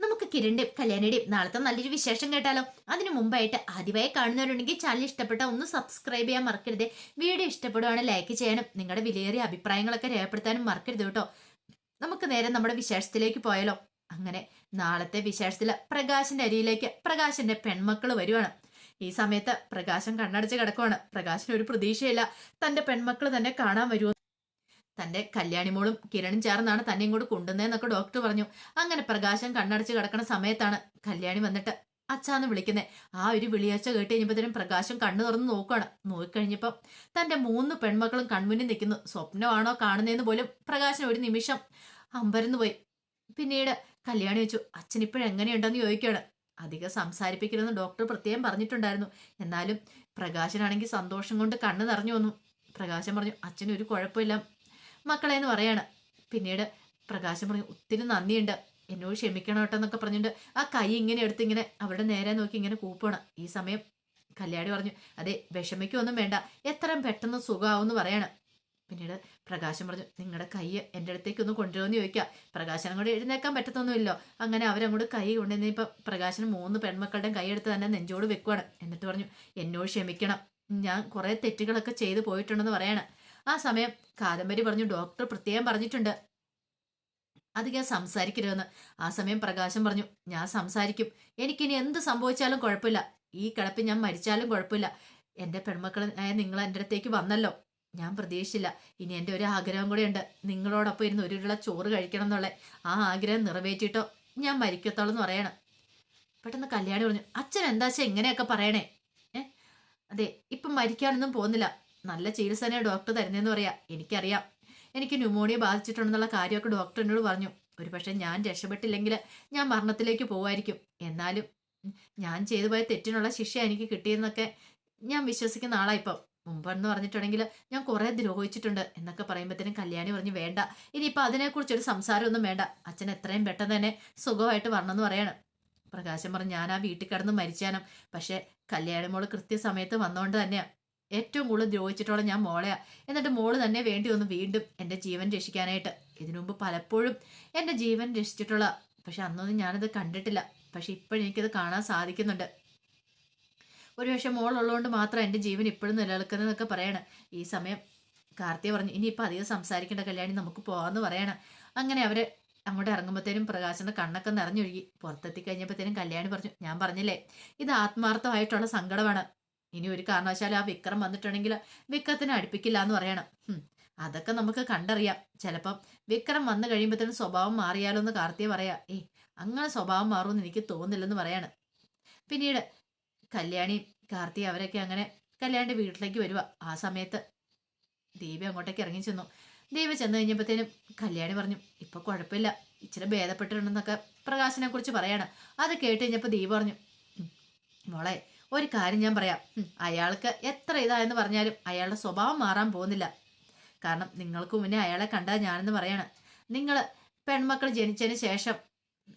നമുക്ക് കിരണിന്റെയും കല്യാണിയുടെയും നാളത്തെ നല്ലൊരു വിശേഷം കേട്ടാലോ? അതിനു മുമ്പായിട്ട് ആദ്യമായി കാണുന്നവരുണ്ടെങ്കിൽ ചാനൽ ഇഷ്ടപ്പെട്ട ഒന്ന് സബ്സ്ക്രൈബ് ചെയ്യാൻ മറക്കരുത്. വീഡിയോ ഇഷ്ടപ്പെടുവാണ് ലൈക്ക് ചെയ്യാനും നിങ്ങളുടെ വിലയേറിയ അഭിപ്രായങ്ങളൊക്കെ രേഖപ്പെടുത്താനും മറക്കരുത് കേട്ടോ. നമുക്ക് നേരെ നമ്മുടെ വിശേഷത്തിലേക്ക് പോയാലോ? അങ്ങനെ നാളത്തെ വിശേഷത്തിൽ പ്രകാശിന്റെ അരിയിലേക്ക് പ്രകാശിന്റെ പെൺമക്കൾ വരുവാണ്. ഈ സമയത്ത് പ്രകാശം കണ്ണടച്ച് കിടക്കുവാണ്. പ്രകാശിന് ഒരു പ്രതീക്ഷയില്ല. തന്റെ പെൺമക്കൾ തന്നെ കാണാൻ വരുമോ തന്റെ കല്യാണിമോളും കിരണും ചേർന്നാണ് തന്നെ ഇങ്ങോട്ട് കൊണ്ടുവന്നതെന്നൊക്കെ ഡോക്ടർ പറഞ്ഞു. അങ്ങനെ പ്രകാശം കണ്ണടച്ച് കിടക്കുന്ന സമയത്താണ് കല്യാണി വന്നിട്ട് അച്ഛാന്ന് വിളിക്കുന്നത് ആ ഒരു വിളിയാഴ്ച കേട്ട് കഴിഞ്ഞപ്പോഴത്തേനും പ്രകാശം കണ്ണു തുറന്ന് നോക്കുകയാണ് നോക്കിക്കഴിഞ്ഞപ്പം തന്റെ മൂന്ന് പെൺമക്കളും കൺമുന്നിൽ നിൽക്കുന്നു. സ്വപ്നമാണോ കാണുന്നതെന്ന് പോലും പ്രകാശം ഒരു നിമിഷം അമ്പരന്ന് പോയി. പിന്നീട് കല്യാണി വെച്ചു അച്ഛൻ ഇപ്പോഴെങ്ങനെയുണ്ടെന്ന് ചോദിക്കുകയാണ്. അധികം സംസാരിപ്പിക്കരുതെന്ന് ഡോക്ടർ പ്രത്യേകം പറഞ്ഞിട്ടുണ്ടായിരുന്നു. എന്നാലും പ്രകാശനാണെങ്കിൽ സന്തോഷം കൊണ്ട് കണ്ണ് നിറഞ്ഞു വന്നു. പ്രകാശം പറഞ്ഞു അച്ഛന് ഒരു കുഴപ്പമില്ല. മക്കളെ എന്ന് പറയാണ്. പിന്നീട് പ്രകാശം പറഞ്ഞു ഒത്തിരി നന്ദിയുണ്ട്. എന്നോട് ക്ഷമിക്കണം കേട്ടോ എന്നൊക്കെ പറഞ്ഞിട്ട് ആ കൈ ഇങ്ങനെ എടുത്ത് ഇങ്ങനെ അവരുടെ നേരെ നോക്കി ഇങ്ങനെ കൂപ്പണം ഈ സമയം കല്യാണി പറഞ്ഞു അതെ വിഷമിക്കൊന്നും വേണ്ട. എത്രയും പെട്ടെന്ന് സുഖമാവും പറയാണ്. പിന്നീട് പ്രകാശം പറഞ്ഞു നിങ്ങളുടെ കൈ എന്റെ അടുത്തേക്ക് ഒന്ന് കൊണ്ടുവരുമെന്ന് ചോദിക്കുക പ്രകാശനം കൂടെ എഴുന്നേക്കാൻ പറ്റത്തൊന്നുമില്ലോ. അങ്ങനെ അവരങ്ങോട്ട് കൈ കൊണ്ടുവന്ന് ഇപ്പം പ്രകാശനം മൂന്ന് പെൺമക്കളുടെയും കൈ എടുത്ത് തന്നെ നെഞ്ചോട് വെക്കുവാണ്. എന്നിട്ട് പറഞ്ഞു എന്നോട് ക്ഷമിക്കണം. ഞാൻ കുറേ തെറ്റുകളൊക്കെ ചെയ്തു പോയിട്ടുണ്ടെന്ന് പറയാണ്. ആ സമയം കാദംബരി പറഞ്ഞു ഡോക്ടർ പ്രത്യേകം പറഞ്ഞിട്ടുണ്ട്. അത് ഞാൻ സംസാരിക്കരുതെന്ന്. ആ സമയം പ്രകാശം പറഞ്ഞു ഞാൻ സംസാരിക്കും. എനിക്കിനി എന്ത് സംഭവിച്ചാലും കുഴപ്പമില്ല. ഈ കിടപ്പ് ഞാൻ മരിച്ചാലും കുഴപ്പമില്ല. എന്റെ പെൺമക്കളെ നിങ്ങൾ എന്റെ അടുത്തേക്ക് വന്നല്ലോ. ഞാൻ പ്രതീക്ഷിച്ചില്ല. ഇനി എന്റെ ഒരു ആഗ്രഹം കൂടെ ഉണ്ട്. നിങ്ങളോടൊപ്പം ഇരുന്ന് ഒരു ഉരുള ചോറ് കഴിക്കണം എന്നുള്ള ആ ആഗ്രഹം നിറവേറ്റിട്ടോ ഞാൻ മരിക്കത്തോളം എന്ന് പറയണം. പെട്ടെന്ന് കല്യാണി പറഞ്ഞു അച്ഛൻ എന്താ വെച്ചാൽ ഇങ്ങനെയൊക്കെ പറയണേ? ഏ? അതെ ഇപ്പം മരിക്കാനൊന്നും പോകുന്നില്ല. നല്ല ചികിത്സ തന്നെ ഡോക്ടർ തരുന്നതെന്ന് പറയാ. എനിക്കറിയാം. എനിക്ക് ന്യൂമോണിയ ബാധിച്ചിട്ടുണ്ടെന്നുള്ള കാര്യമൊക്കെ ഡോക്ടർ എന്നോട് പറഞ്ഞു. ഒരു പക്ഷേ ഞാൻ രക്ഷപ്പെട്ടില്ലെങ്കിൽ ഞാൻ മരണത്തിലേക്ക് പോകുമായിരിക്കും എന്നാലും ഞാൻ ചെയ്തു പോയ തെറ്റിനുള്ള ശിക്ഷ എനിക്ക് കിട്ടിയെന്നൊക്കെ ഞാൻ വിശ്വസിക്കുന്ന ആളാ ഇപ്പം. മുമ്പെന്ന് പറഞ്ഞിട്ടുണ്ടെങ്കിൽ ഞാൻ കുറേ ദ്രോഹിച്ചിട്ടുണ്ട് എന്നൊക്കെ പറയുമ്പോഴത്തേനും കല്യാണി പറഞ്ഞ് വേണ്ട. ഇനിയിപ്പോൾ അതിനെക്കുറിച്ചൊരു സംസാരമൊന്നും വേണ്ട. അച്ഛൻ എത്രയും പെട്ടെന്ന് തന്നെ സുഖമായിട്ട് വരണമെന്ന് പറയാണ്. പ്രകാശം പറഞ്ഞു ഞാൻ ആ വീട്ടിൽ കിടന്ന് മരിച്ചാനും. പക്ഷേ കല്യാണി മോൾ കൃത്യസമയത്ത് വന്നുകൊണ്ട് തന്നെയാണ് ഏറ്റവും കൂടുതൽ ദ്രോഹിച്ചിട്ടുള്ള ഞാൻ മോളെയാ. എന്നിട്ട് മോൾ തന്നെ വേണ്ടി വന്നു വീണ്ടും എന്റെ ജീവൻ രക്ഷിക്കാനായിട്ട്. ഇതിനു മുമ്പ് പലപ്പോഴും എന്റെ ജീവൻ രക്ഷിച്ചിട്ടുള്ള പക്ഷെ അന്നൊന്നും ഞാനത് കണ്ടിട്ടില്ല. പക്ഷെ ഇപ്പോഴെനിക്കത് കാണാൻ സാധിക്കുന്നുണ്ട്. ഒരു പക്ഷെ മോളുള്ളതുകൊണ്ട് മാത്രം എന്റെ ജീവൻ ഇപ്പോഴും നിലനിൽക്കുന്നതെന്നൊക്കെ പറയണം. ഈ സമയം കാർത്തിയ പറഞ്ഞു ഇനിയിപ്പോൾ അധികം സംസാരിക്കേണ്ട കല്യാണി നമുക്ക് പോകാമെന്ന് പറയണം. അങ്ങനെ അവർ അങ്ങോട്ട് ഇറങ്ങുമ്പോഴത്തേനും പ്രകാശന്റെ കണ്ണൊക്കെ നിറഞ്ഞൊഴുകി. പുറത്തെത്തി കഴിഞ്ഞപ്പോഴത്തേനും കല്യാണി പറഞ്ഞു ഞാൻ പറഞ്ഞില്ലേ? ഇത് ആത്മാർത്ഥമായിട്ടുള്ള സങ്കടമാണ്. ഇനി ഒരു കാരണവശാലും ആ വിക്രം വന്നിട്ടുണ്ടെങ്കിൽ വിക്രത്തിനെ അടുപ്പിക്കില്ല എന്ന് പറയണം. അതൊക്കെ നമുക്ക് കണ്ടറിയാം. ചിലപ്പം വിക്രം വന്നു കഴിയുമ്പോഴത്തേനും സ്വഭാവം മാറിയാലോ എന്ന് കാർത്തിയെ പറയാം. ഏ അങ്ങനെ സ്വഭാവം മാറുമെന്ന് എനിക്ക് തോന്നില്ലെന്ന് പറയാണ്. പിന്നീട് കല്യാണി കാർത്തി അവരൊക്കെ അങ്ങനെ കല്യാണിന്റെ വീട്ടിലേക്ക് വരിക ആ സമയത്ത് ദേവി അങ്ങോട്ടേക്ക് ഇറങ്ങി ചെന്നു. ദേവി ചെന്ന് കഴിഞ്ഞപ്പോഴത്തേനും കല്യാണി പറഞ്ഞു ഇപ്പൊ കുഴപ്പമില്ല. ഇച്ചിരി ഭേദപ്പെട്ടിട്ടുണ്ടെന്നൊക്കെ പ്രകാശനെ കുറിച്ച് പറയാണ്. അത് കേട്ട് കഴിഞ്ഞപ്പോൾ ദേവി പറഞ്ഞു "ഉം, മോളെ ഒരു കാര്യം ഞാൻ പറയാം. അയാൾക്ക് എത്ര ഇതായെന്ന് പറഞ്ഞാലും അയാളുടെ സ്വഭാവം മാറാൻ പോകുന്നില്ല. കാരണം നിങ്ങൾക്ക് മുന്നേ അയാളെ കണ്ടാൽ ഞാനെന്ന് പറയാണ്. നിങ്ങൾ പെൺമക്കൾ ജനിച്ചതിന് ശേഷം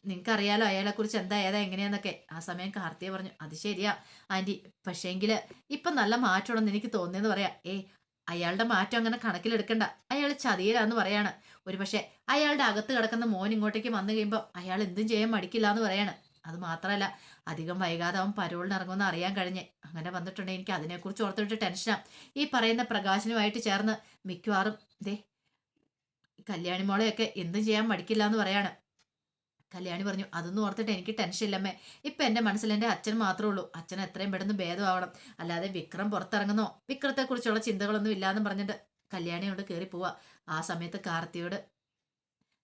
നിങ്ങൾക്കറിയാലോ അയാളെക്കുറിച്ച് എന്താ ഏതാ എങ്ങനെയാന്നൊക്കെ. ആ സമയം കാർത്തിക പറഞ്ഞു അത് ശരിയാ ആന്റി പക്ഷേങ്കിൽ ഇപ്പം നല്ല മാറ്റമുണ്ടെന്ന് എനിക്ക് തോന്നിയെന്ന് പറയാം. ഏ അയാളുടെ മാറ്റം അങ്ങനെ കണക്കിലെടുക്കണ്ട. അയാൾ ചതിയിലാന്ന് പറയാണ്. ഒരു പക്ഷേ അയാളുടെ അകത്ത് കിടക്കുന്ന മോൻ ഇങ്ങോട്ടേക്ക് വന്നു കഴിയുമ്പോൾ അയാൾ എന്തും ചെയ്യാൻ മടിക്കില്ല എന്ന് പറയാണ്. അത് മാത്രമല്ല അധികം വൈകാതെ അവൻ പരോളിന് ഇറങ്ങുമെന്ന് അറിയാൻ കഴിഞ്ഞേ. അങ്ങനെ വന്നിട്ടുണ്ടെങ്കിൽ എനിക്ക് അതിനെക്കുറിച്ച് ഓർത്തിട്ട് ടെൻഷനാണ് ഈ പറയുന്ന പ്രകാശനുമായിട്ട് ചേർന്ന് മിക്കവാറും ദേ കല്യാണി മോളെയൊക്കെ എന്തും ചെയ്യാൻ മടിക്കില്ല എന്ന് പറയാണ്. കല്യാണി പറഞ്ഞു അതൊന്നും ഓർത്തിട്ട് എനിക്ക് ടെൻഷൻ ഇല്ലമ്മേ ഇപ്പൊ എന്റെ മനസ്സിൽ എന്റെ അച്ഛൻ മാത്രമേ ഉള്ളൂ. അച്ഛൻ എത്രയും പെട്ടെന്ന് ഭേദമാവണം. അല്ലാതെ വിക്രം പുറത്തിറങ്ങുന്നോ? വിക്രത്തെക്കുറിച്ചുള്ള ചിന്തകളൊന്നും ഇല്ലാന്ന് പറഞ്ഞിട്ട് കല്യാണിയോട് കയറി പോവാ ആ സമയത്ത് കാർത്തിയോട്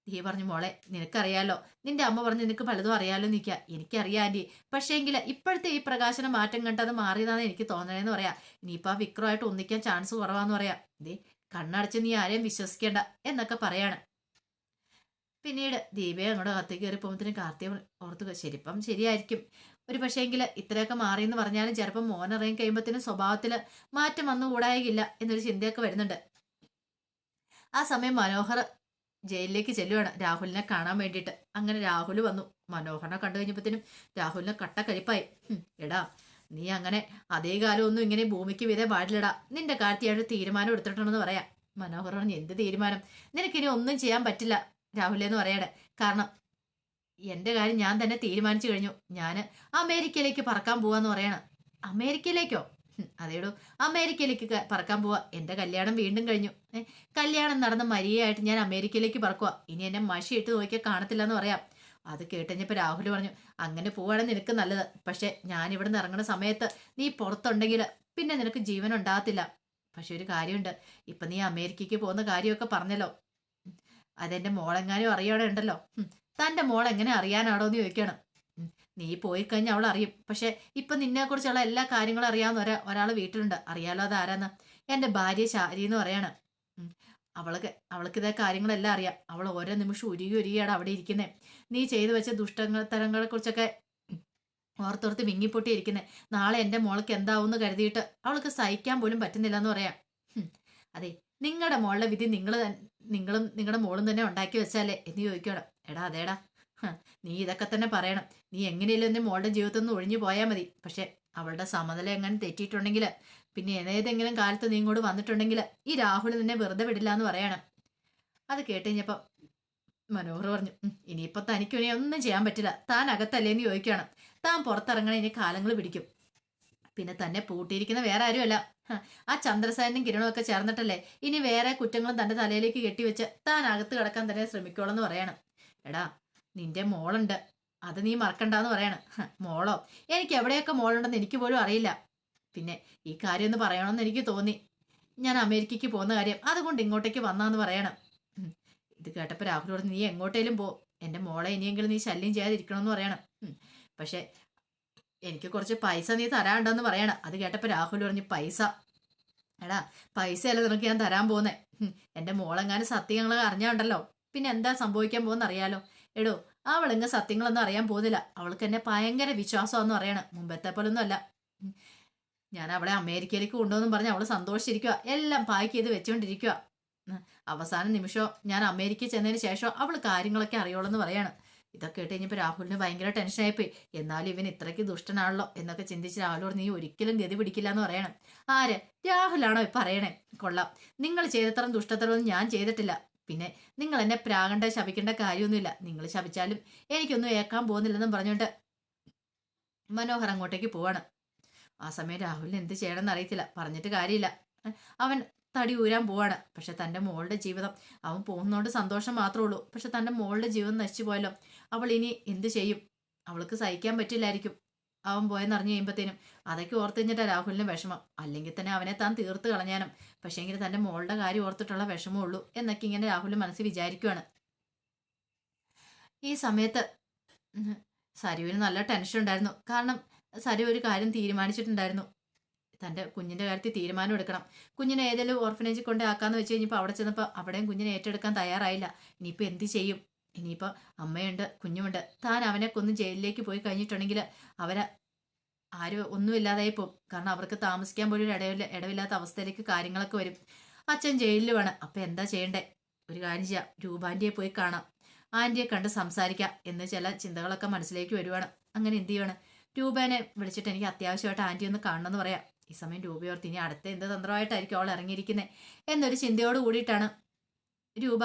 നീ പറഞ്ഞു മോളെ നിനക്കറിയാലോ. നിന്റെ അമ്മ പറഞ്ഞു നിനക്ക് പലതും അറിയാലോ നിൽക്കുക എനിക്കറിയാം ആന്റി. പക്ഷേങ്കിൽ ഇപ്പോഴത്തെ ഈ പ്രകാശന മാറ്റം കണ്ടത് മാറിയതാണെന്ന് എനിക്ക് തോന്നണേന്ന് പറയാം. ഇനിയിപ്പോൾ ആ വിക്രമായിട്ട് ഒന്നിക്കാൻ ചാൻസ് കുറവാന്ന് പറയാം. ദേ കണ്ണടച്ച് നീ ആരെയും വിശ്വസിക്കേണ്ട എന്നൊക്കെ പറയാണ്. പിന്നീട് ദീപയെ അങ്ങോട്ട് കത്തി കയറി പോകുമ്പോഴത്തേനും കാർത്തിക ഓർത്തു ശരിപ്പം ശരിയായിരിക്കും. ഒരു പക്ഷേങ്കിൽ ഇത്രയൊക്കെ മാറിയെന്ന് പറഞ്ഞാലും ചിലപ്പോൾ മോൻ ഇറങ്ങി കഴിയുമ്പോഴത്തേനും സ്വഭാവത്തിൽ മാറ്റം വന്നുകൂടായില്ല എന്നൊരു ചിന്തയൊക്കെ വരുന്നുണ്ട്. ആ സമയം മനോഹർ ജയിലിലേക്ക് ചെല്ലുവാണ്. രാഹുലിനെ കാണാൻ വേണ്ടിയിട്ട്. അങ്ങനെ രാഹുൽ വന്നു. മനോഹരനെ കണ്ടു കഴിഞ്ഞപ്പോഴത്തേനും രാഹുലിനെ കട്ട കരിപ്പായി. എടാ നീ അങ്ങനെ അതേ കാലമൊന്നും ഇങ്ങനെ ഭൂമിക്ക് വിതേ പാടില്ലടാ. നിന്റെ കാര്യത്തിയാണ് തീരുമാനം എടുത്തിട്ടുണ്ടെന്ന് പറയാം. മനോഹർ പറഞ്ഞു എന്ത് തീരുമാനം? നിനക്കിനി ഒന്നും ചെയ്യാൻ പറ്റില്ല രാഹുലെന്ന് പറയണേ. കാരണം എന്റെ കാര്യം ഞാൻ തന്നെ തീരുമാനിച്ചു കഴിഞ്ഞു. ഞാൻ അമേരിക്കയിലേക്ക് പറക്കാൻ പോവാന്ന് പറയണം. അമേരിക്കയിലേക്കോ? അതേടോ. അമേരിക്കയിലേക്ക് പറക്കാൻ പോവാ. എന്റെ കല്യാണം വീണ്ടും കഴിഞ്ഞു. കല്യാണം നടന്ന മരിയായിട്ട് ഞാൻ അമേരിക്കയിലേക്ക് പറക്കുക ഇനി എന്നെ മഷി ഇട്ട് നോക്കിയാൽ കാണത്തില്ല എന്ന് പറയാം. അത് കേട്ടുകഴിഞ്ഞപ്പോൾ രാഹുൽ പറഞ്ഞു അങ്ങനെ പോവാണെങ്കിൽ നിനക്ക് നല്ലത്. പക്ഷെ ഞാൻ ഇവിടെ നിന്ന് ഇറങ്ങുന്ന സമയത്ത് നീ പുറത്തുണ്ടെങ്കിൽ പിന്നെ നിനക്ക് ജീവൻ ഉണ്ടാകത്തില്ല. പക്ഷെ ഒരു കാര്യമുണ്ട്. ഇപ്പൊ നീ അമേരിക്കയ്ക്ക് പോകുന്ന കാര്യമൊക്കെ പറഞ്ഞല്ലോ. അതെന്റെ മോളെങ്ങാനും അറിയണേ ഉണ്ടല്ലോ. തന്റെ മോൾ എങ്ങനെ അറിയാനാണോ എന്ന് ചോദിക്കണം. നീ പോയി കഴിഞ്ഞാൽ അവൾ അറിയും. പക്ഷെ ഇപ്പൊ നിന്നെ കുറിച്ചുള്ള എല്ലാ കാര്യങ്ങളും അറിയാവുന്ന ഒരാ ഒരാൾ വീട്ടിലുണ്ട്. അറിയാലോ അത് ആരാന്ന് എന്റെ ഭാര്യ ശാരി എന്ന് പറയാണ്. അവൾക്ക് അവൾക്ക് ഇതേ കാര്യങ്ങളെല്ലാം അറിയാം. അവൾ ഓരോ നിമിഷം ഉരുകി ഉരുകിയാണ് അവിടെ ഇരിക്കുന്നത് നീ ചെയ്തു വെച്ച ദുഷ്ടതരങ്ങളെ കുറിച്ചൊക്കെ ഓർത്തോർത്ത് വിങ്ങിപ്പൊട്ടി ഇരിക്കുന്നത് നാളെ എന്റെ മോൾക്ക് എന്താവുമെന്ന് കരുതിയിട്ട് അവൾക്ക് സഹിക്കാൻ പോലും പറ്റുന്നില്ല എന്ന് പറയാം അതെ നിങ്ങളുടെ മോളുടെ വിധി നിങ്ങൾ നിങ്ങളും നിങ്ങളുടെ മോളും തന്നെ ഉണ്ടാക്കി വെച്ചാലേ എന്ന് ചോദിക്കണം എടാ അതേടാ. നീ ഇതൊക്കെ തന്നെ പറയണം. നീ എങ്ങനെയല്ലോ എന്റെ മോളുടെ ജീവിതത്തിൽ നിന്ന് ഒഴിഞ്ഞു പോയാൽ മതി. പക്ഷെ അവളുടെ സമനില എങ്ങനെ തെറ്റിയിട്ടുണ്ടെങ്കിൽ പിന്നെ ഏതെങ്കിലും കാലത്ത് നീ ഇങ്ങോട്ട് വന്നിട്ടുണ്ടെങ്കിൽ ഈ രാഹുൽ നിന്നെ വെറുതെ വിടില്ല എന്ന് പറയണം. അത് കേട്ട് മനോഹർ പറഞ്ഞു ഇനിയിപ്പോൾ ഇനിയിപ്പോ തനിക്ക് ഇനി ഒന്നും ചെയ്യാൻ പറ്റില്ല. താൻ അകത്തല്ലേ എന്ന് ചോദിക്കുകയാണ്. താൻ പുറത്തിറങ്ങണ ഇനി കാലങ്ങൾ പിടിക്കും. പിന്നെ തന്നെ പൂട്ടിയിരിക്കുന്ന വേറെ ആരുമല്ല. ആ ചന്ദ്രസേനും കിരണവും ഒക്കെ ചേർന്നിട്ടല്ലേ ഇനി വേറെ കുറ്റങ്ങളും തന്റെ തലയിലേക്ക് കെട്ടിവെച്ച് താൻ അകത്ത് കിടക്കാൻ തന്നെ ശ്രമിക്കോളെന്ന് പറയണം. എടാ നിന്റെ മോളുണ്ട്. അത് നീ മറക്കണ്ടെന്ന് പറയണം. മോളോ? എനിക്ക് എവിടെയൊക്കെ മോളുണ്ടെന്ന് എനിക്ക് പോലും അറിയില്ല. പിന്നെ ഈ കാര്യം ഒന്ന് പറയണമെന്ന് എനിക്ക് തോന്നി. ഞാൻ അമേരിക്കയ്ക്ക് പോകുന്ന കാര്യം അതുകൊണ്ട് ഇങ്ങോട്ടേക്ക് വന്നാന്ന് പറയണം. ഇത് കേട്ടപ്പോൾ രാഹുൽ നീ എങ്ങോട്ടേലും പോ. എന്റെ മോളെ ഇനിയെങ്കിലും നീ ശല്യം ചെയ്യാതിരിക്കണമെന്ന് പറയണം. പക്ഷേ എനിക്ക് കുറച്ച് പൈസ നീ തരാണ്ടെന്ന് പറയണം. അത് കേട്ടപ്പോൾ രാഹുൽ പറഞ്ഞു പൈസ? എടാ പൈസ അല്ല നിനക്ക് ഞാൻ തരാൻ പോകുന്നേ. എന്റെ മോളെങ്ങാനും സത്യങ്ങൾ അറിഞ്ഞാണ്ടല്ലോ. പിന്നെ എന്താ സംഭവിക്കാൻ പോകുന്ന അറിയാലോ എടോ അവളിങ്ങ സത്യങ്ങളൊന്നും അറിയാൻ പോകുന്നില്ല അവൾക്ക് എന്നെ ഭയങ്കര വിശ്വാസമാണെന്ന് പറയണം. മുമ്പത്തെ പോലൊന്നും അല്ല. ഞാൻ അവളെ അമേരിക്കയിലേക്ക് കൊണ്ടുവന്നും പറഞ്ഞ് അവൾ സന്തോഷിച്ചിരിക്കുക എല്ലാം പാക്ക് ചെയ്ത് വെച്ചുകൊണ്ടിരിക്കുക അവസാന നിമിഷം ഞാൻ അമേരിക്കയിൽ ചെന്നതിന് ശേഷം അവൾ കാര്യങ്ങളൊക്കെ അറിയോളെന്ന് പറയാണ്. ഇതൊക്കെ കേട്ട് കഴിഞ്ഞപ്പോൾ രാഹുലിന് ഭയങ്കര ടെൻഷനായിപ്പോയി. എന്നാലും ഇവൻ ഇത്രയ്ക്ക് ദുഷ്ടനാണല്ലോ എന്നൊക്കെ ചിന്തിച്ച് രാഹുലോട് നീ ഒരിക്കലും ഗതി പിടിക്കില്ല എന്ന് പറയണം. ആര്? രാഹുലാണോ പറയണേ. കൊള്ളാം. നിങ്ങൾ ചെയ്തത്രയും ദുഷ്ടത്തരമൊന്നും ഞാൻ ചെയ്തിട്ടില്ല. പിന്നെ നിങ്ങൾ എന്നെ പ്രാകണ്ട ശപിക്കേണ്ട കാര്യമൊന്നുമില്ല. നിങ്ങൾ ശപിച്ചാലും എനിക്കൊന്നും ഏക്കാൻ പോകുന്നില്ലെന്നും പറഞ്ഞുകൊണ്ട് മനോഹർ അങ്ങോട്ടേക്ക് പോവാണ്. ആ സമയം രാഹുലിന് എന്ത് ചെയ്യണമെന്ന് അറിയത്തില്ല. പറഞ്ഞിട്ട് കാര്യമില്ല. അവൻ തടി ഊരാൻ പോവാണ്. പക്ഷെ തന്റെ മോളുടെ ജീവിതം അവൻ പോകുന്നതുകൊണ്ട് സന്തോഷം മാത്രമേ ഉള്ളൂ. പക്ഷെ തന്റെ മോളുടെ ജീവിതം നശിച്ചു പോയല്ലോ. അവൾ ഇനി എന്ത് ചെയ്യും? അവൾക്ക് സഹിക്കാൻ പറ്റില്ലായിരിക്കും. അവൻ പോയെന്ന് അറിഞ്ഞു കഴിയുമ്പോഴത്തേനും അതൊക്കെ ഓർത്ത് കഴിഞ്ഞിട്ടാണ് രാഹുലിന് വിഷമം. അല്ലെങ്കിൽ തന്നെ അവനെ താൻ തീർത്ത് കളഞ്ഞാനും. പക്ഷേങ്കിൽ തന്റെ മോളുടെ കാര്യം ഓർത്തിട്ടുള്ള വിഷമേ ഉള്ളൂ എന്നൊക്കെ ഇങ്ങനെ രാഹുൽ മനസ്സിൽ വിചാരിക്കുവാണ്. ഈ സമയത്ത് സരുവിന് നല്ല ടെൻഷൻ ഉണ്ടായിരുന്നു. കാരണം സരു ഒരു കാര്യം തീരുമാനിച്ചിട്ടുണ്ടായിരുന്നു. തന്റെ കുഞ്ഞിന്റെ കാര്യത്തിൽ തീരുമാനം എടുക്കണം. കുഞ്ഞിനെ ഏതെങ്കിലും ഓർഫനേജിൽ കൊണ്ടേ ആക്കാമെന്ന് വെച്ച് കഴിഞ്ഞപ്പോൾ അവിടെ ചെന്നപ്പോൾ അവിടെയും കുഞ്ഞിനെ ഏറ്റെടുക്കാൻ തയ്യാറായില്ല. ഇനിയിപ്പോൾ എന്ത് ചെയ്യും? ഇനിയിപ്പോൾ അമ്മയുണ്ട് കുഞ്ഞുമുണ്ട്. താൻ അവനെ കൊന്ന് ജയിലിലേക്ക് പോയി കഴിഞ്ഞിട്ടുണ്ടെങ്കിൽ അവരെ ആരും ഒന്നുമില്ലാതായി പോകും കാരണം അവർക്ക് താമസിക്കാൻ പോലും ഇടവില്ല ഇടവില്ലാത്ത അവസ്ഥയിലേക്ക് കാര്യങ്ങളൊക്കെ വരും. അച്ഛൻ ജയിലിൽ വേണം. അപ്പം എന്താ ചെയ്യണ്ടേ? ഒരു കാര്യം ചെയ്യാം. രൂപാന്റിയെ പോയി കാണാം. ആന്റിയെ കണ്ട് സംസാരിക്കാം എന്ന് ചില ചിന്തകളൊക്കെ മനസ്സിലേക്ക് വരുവാണ്. അങ്ങനെ എന്ത് ചെയ്യണം? രൂപേനെ വിളിച്ചിട്ട് എനിക്ക് അത്യാവശ്യമായിട്ട് ആന്റി ഒന്ന് കാണണമെന്ന് പറയാം. ഈ സമയം രൂപയോർത്ത് ഇനി അടുത്ത എന്ത് തന്ത്രമായിട്ടായിരിക്കും അവൾ ഇറങ്ങിയിരിക്കുന്നത് എന്നൊരു ചിന്തയോട് കൂടിയിട്ടാണ് രൂപ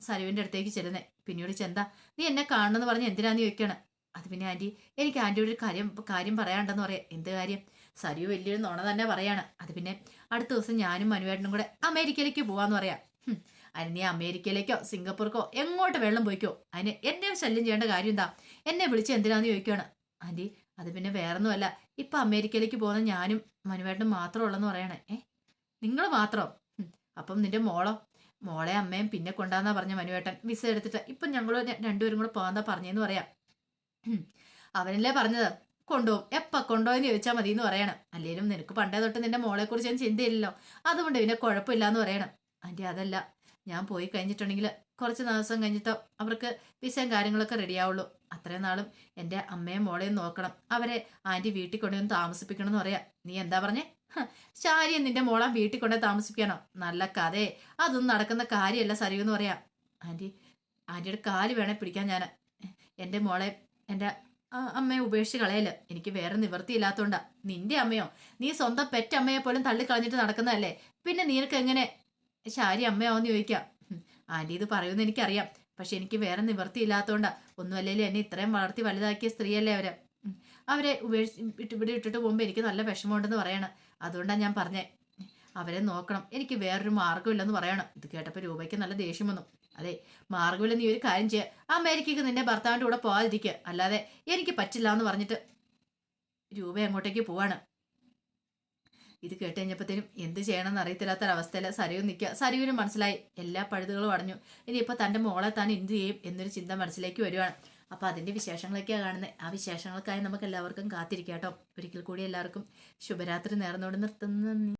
സരുവിന്റെ അടുത്തേക്ക് ചെല്ലുന്നത് പിന്നീട് ചെന്താ നീ എന്നെ കാണണമെന്ന് പറഞ്ഞ് എന്തിനാന്ന് ചോദിക്കാണ് അത് പിന്നെ ആന്റി എനിക്ക് ആന്റിയോട് ഒരു കാര്യം കാര്യം പറയാണ്ടെന്ന് പറയാം. എന്ത് കാര്യം? സരിയു വലിയൊരു നുണ തന്നെ പറയാണ്. അത് പിന്നെ അടുത്ത ദിവസം ഞാനും മനുവേട്ടനും കൂടെ അമേരിക്കയിലേക്ക് പോവാന്ന് പറയാം. അതിന് നീ അമേരിക്കയിലേക്കോ സിംഗപ്പൂർക്കോ എങ്ങോട്ട് വെള്ളം പോയിക്കോ. അതിന് എന്നെ ശല്യം ചെയ്യേണ്ട കാര്യം എന്താ? എന്നെ വിളിച്ച് എന്തിനാന്ന് ചോദിക്കുകയാണ് ആന്റി അത് പിന്നെ വേറൊന്നുമല്ല. ഇപ്പൊ അമേരിക്കയിലേക്ക് പോകുന്ന ഞാനും മനുവേട്ടനും മാത്രമേ ഉള്ളെന്ന് പറയണേ. ഏ നിങ്ങൾ മാത്രം? അപ്പം നിന്റെ മോളോ? മോളെ അമ്മയും പിന്നെ കൊണ്ടാന്നാ പറഞ്ഞ മനുവേട്ടൻ. വിസ എടുത്തിട്ട് ഇപ്പം ഞങ്ങൾ രണ്ടുപേരും കൂടെ പോകാന്നാ പറഞ്ഞെന്ന് പറയാം. അവനല്ലേ പറഞ്ഞത്? കൊണ്ടുപോകും എപ്പ കൊണ്ടുപോയെന്ന് ചോദിച്ചാൽ മതി എന്ന് പറയണം. അല്ലെങ്കിലും നിനക്ക് പണ്ടേ തൊട്ട് നിന്റെ മോളെ കുറിച്ച് ഞാൻ ചിന്തയില്ലല്ലോ. അതുകൊണ്ട് പിന്നെ കുഴപ്പമില്ല എന്ന് പറയണം. ആന്റി അതല്ല. ഞാൻ പോയി കഴിഞ്ഞിട്ടുണ്ടെങ്കിൽ കുറച്ച് ദിവസം കഴിഞ്ഞിട്ടോ അവർക്ക് വിസയും കാര്യങ്ങളൊക്കെ റെഡിയാവുള്ളൂ. അത്രയും നാളും എന്റെ അമ്മയും മോളെയും നോക്കണം. അവരെ ആന്റി വീട്ടിൽ കൊണ്ടുവന്ന് താമസിപ്പിക്കണം എന്ന് പറയാം. നീ എന്താ പറഞ്ഞേ? ശാരിയെ നിന്റെ മോളെ വീട്ടിൽ കൊണ്ട് താമസിപ്പിക്കണോ? നല്ല കഥയെ. അതൊന്നും നടക്കുന്ന കാര്യമല്ല സരിയു എന്ന് പറയാം. ആന്റി ആന്റിയുടെ കാൽ വേണേ പിടിക്കാൻ ഞാൻ എന്റെ മോളെ എന്റെ അമ്മയെ ഉപേക്ഷിച്ച് കളയല്ല? എനിക്ക് വേറെ നിവൃത്തിയില്ലാത്തോണ്ടാ നിന്റെ അമ്മയോ? നീ സ്വന്തം പെറ്റമ്മയെ പോലും തള്ളിക്കളഞ്ഞിട്ട് നടക്കുന്നതല്ലേ? പിന്നെ നിനക്ക് എങ്ങനെ ശാരി അമ്മയാവെന്ന് ചോദിക്കാം. ആന്റി ഇത് പറയുമെന്ന് എനിക്കറിയാം. പക്ഷെ എനിക്ക് വേറെ നിവർത്തിയില്ലാത്തതുകൊണ്ടാ ഒന്നുമല്ലേലും എന്നെ ഇത്രയും വളർത്തി വലുതാക്കിയ സ്ത്രീയല്ലേ അവർ. അവരെ ഉപേക്ഷി വിട്ട് ഇവിടെ ഇട്ടിട്ട് പോകുമ്പോൾ എനിക്ക് നല്ല വിഷമമുണ്ടെന്ന് പറയണം. അതുകൊണ്ടാണ് ഞാൻ പറഞ്ഞേ അവരെ നോക്കണം. എനിക്ക് വേറൊരു മാർഗമില്ലെന്ന് പറയണം. ഇത് കേട്ടപ്പോൾ രൂപയ്ക്ക് നല്ല ദേഷ്യം വന്നു. അതെ മാർഗമില്ല നീ ഒരു കാര്യം ചെയ്യുക അമേരിക്കക്ക് നിന്റെ ഭർത്താവിന്റെ കൂടെ പോകാതിരിക്കുക അല്ലാതെ എനിക്ക് പറ്റില്ല എന്ന് പറഞ്ഞിട്ട് രൂപ അങ്ങോട്ടേക്ക് പോവാണ്. ഇത് കേട്ട് കഴിഞ്ഞപ്പോഴത്തേനും എന്ത് ചെയ്യണമെന്ന് അറിയത്തില്ലാത്തൊരവസ്ഥയിൽ സരയു നിൽക്കുക. സരയുവിന് മനസ്സിലായി. എല്ലാ പഴുതുകളും അടഞ്ഞു. ഇനിയിപ്പോൾ തന്റെ മോളെ താൻ എന്ത് ചെയ്യും എന്നൊരു ചിന്ത മനസ്സിലേക്ക് വരുവാണ്. അപ്പോൾ അതിന്റെ വിശേഷങ്ങളൊക്കെയാണ് കാണുന്നത് ആ വിശേഷങ്ങൾക്കായി നമുക്ക് എല്ലാവർക്കും കാത്തിരിക്കാം കേട്ടോ. ഒരിക്കൽ കൂടി എല്ലാവർക്കും ശുഭരാത്രി നേർന്നോട് നിർത്തുന്നു.